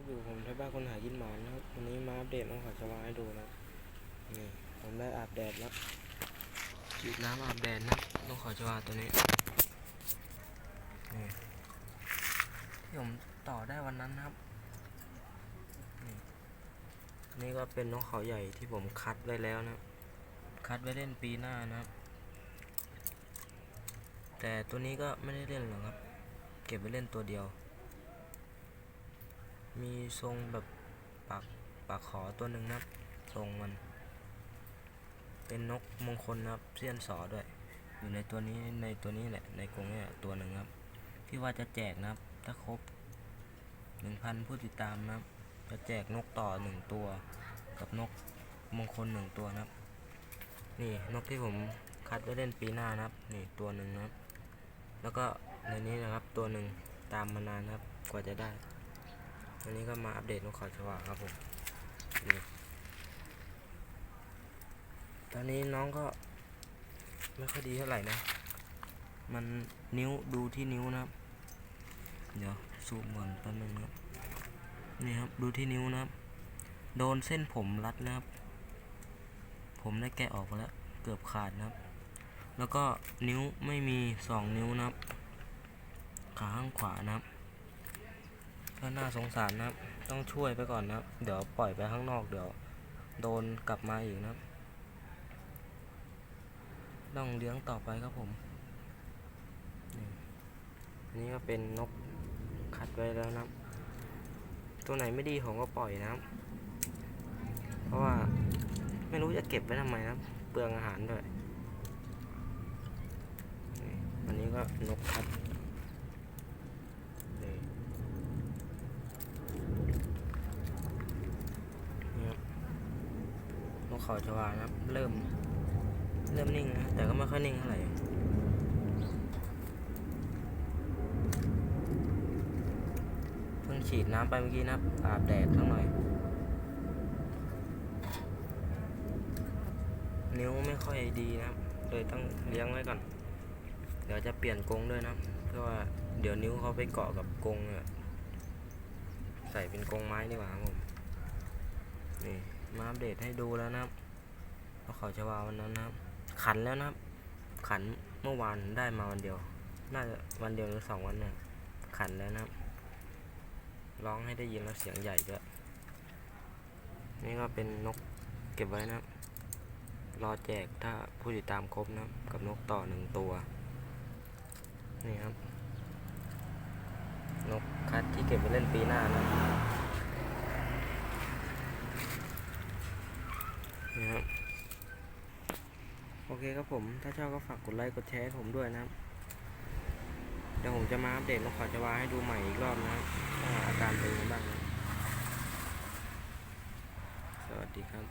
ครับอยู่ผมที่บ้านคนหายินหมานนะครับวันนี้มาอัปเดตน้องขอชวาให้ดูนะนี่ผมได้อาบแดดแล้วฉีดน้ำอาบแดดนะน้องขอชวาตัวนี้นี่ที่ผมต่อได้วันนั้นนะครับนี่นี่ก็เป็นนกเขาใหญ่ที่ผมคัดไว้แล้วนะคัดไว้เล่นปีหน้านะครับ แต่ตัวนี้ก็ไม่ได้เล่นหรอกครับ เก็บไว้เล่นตัวเดียว มีทรงแบบปากปากขอตัวหนึ่งนะครับ ทรงมัน เป็นนกมงคลนะครับเสี้ยนสอด้วย อยู่ในตัวนี้ในตัวนี้แหละในกรงเนี่ยตัวหนึ่งครับที่ว่าจะแจกนะครับ ถ้าครบหนึ่งพันผู้ติดตามนะครับ จะแจกนกต่อหนึ่งตัว กับนกมงคลหนึ่งตัวนะครับ นี่นกที่ผมคัดไว้เล่นปีหน้านะครับ นี่ตัวหนึ่งนะครับ แล้วก็ในนี้นะครับตัวหนึ่งตามมานานนะครับ กว่าจะได้ วันนี้ก็มาอัปเดตนกเขาชวาครับผมตอนนี้น้องก็ไม่ค่อยดีเท่าไหร่นะ มันนิ้วดูที่นิ้วนะครับ เดี๋ยวซูมก่อนแป๊บนึงนะครับนี่ครับดูที่นิ้วนะครับ โดนเส้นผมรัดนะครับ ผมได้แกะออกแล้ว เกือบขาดนะครับ แล้วก็นิ้วไม่มีสองนิ้วนะครับ ขาข้างขวานะครับ ก็น่าสงสารนะครับ ต้องช่วยไปก่อนนะครับ เดี๋ยวปล่อยไปข้างนอกเดี๋ยวโดนกลับมาอีกนะครับ ต้องเลี้ยงต่อไปครับผมนี่อันนี้ก็เป็นนกคัดไว้แล้วนะครับ ตัวไหนไม่ดีผมก็ปล่อยนะครับ เพราะว่าไม่รู้จะเก็บไว้ทำไมนะครับ เปลืองอาหารด้วย อันนี้ก็นกคัดนี่ นี่ครับนก เขาชวานะครับ เริ่ม เริ่มนิ่งนะ แต่ก็ไม่ค่อยนิ่งเท่าไหร่เพิ่งฉีดน้ำไปเมื่อกี้นะอาบแดดทั้งหน่อย นิ้วไม่ค่อยดีนะเลยต้องเลี้ยงไว้ก่อน เดี๋ยวจะเปลี่ยนกรงด้วยนะเพราะว่าเดี๋ยวนิ้วเขาไปเกาะกับกรงเนี่ยใส่เป็นกรงไม้ดีกว่าครับผม นี่มาอัปเดตให้ดูแล้วนะครับ เพราะเขาจะวาวันนั้นนะครับ ขันแล้วนะครับ ขันเมื่อวานได้มาวันเดียว น่าจะวันเดียวหรือสองวันเนี่ยขันแล้วนะครับร้องให้ได้ยินแล้วเสียงใหญ่ด้วยนี่ก็เป็นนกเก็บไว้นะครับรอแจกถ้าผู้ติดตามครบนะครับกับนกต่อหนึ่งตัวนี่ครับ นกคัดที่เก็บไว้เล่นปีหน้านะนี่ครับ โอเคครับผม ถ้าชอบก็ฝากกดไลค์กดแชร์ผมด้วยนะครับ เดี๋ยวผมจะมาอัปเดตนกขอจวาให้ดูใหม่อีกรอบนะครับว่าอาการเป็นยังไงบ้างนะสวัสดีครับ